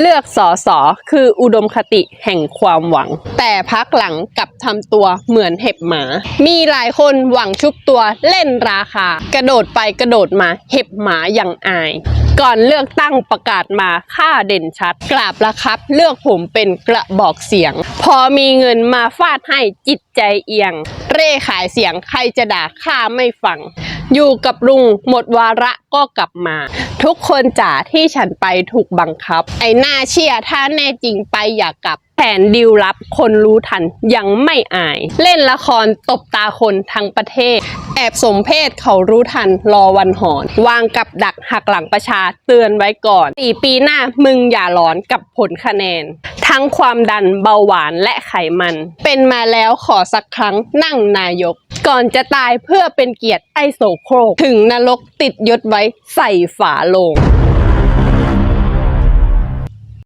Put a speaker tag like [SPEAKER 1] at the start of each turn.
[SPEAKER 1] เลือกสอสอคืออุดมคติแห่งความหวัง แต่พักหลังกลับทำตัวเหมือนเห็บหมา มีหลายคนหวังชุบตัวเล่นราคา กระโดดไปกระโดดมาเห็บหมาอย่างอาย ก่อนเลือกตั้งประกาศมาค่าเด่นชัด กราบละครับ เลือกผมเป็นกระบอกเสียง พอมีเงินมาฟาดให้จิตใจเอียง เร่ขายเสียงใครจะด่าข้าไม่ฟัง อยู่กับลุงหมดวาระก็กลับมา ทุกคนจ๋าที่ฉันไปถูกบังคับ ไอ้หน้าเชื่อถ้าแน่จริงไปอย่ากลับแผนดิวลับคนรู้ทันยังไม่อาย เล่นละครตบตาคนทั้งประเทศ แอบสมเพศเขารู้ทันรอวันหอน วางกับดักหักหลังประชาเตือนไว้ก่อนสี่ปีหน้ามึงอย่าหลอนกับผลคะแนน ทั้งความดันเบาหวานและไขมัน เป็นมาแล้วขอสักครั้งนั่งนายก ก่อนจะตายเพื่อเป็นเกียรติไอโสโครกถึงนรกติดยศไว้ใส่ฝาโลง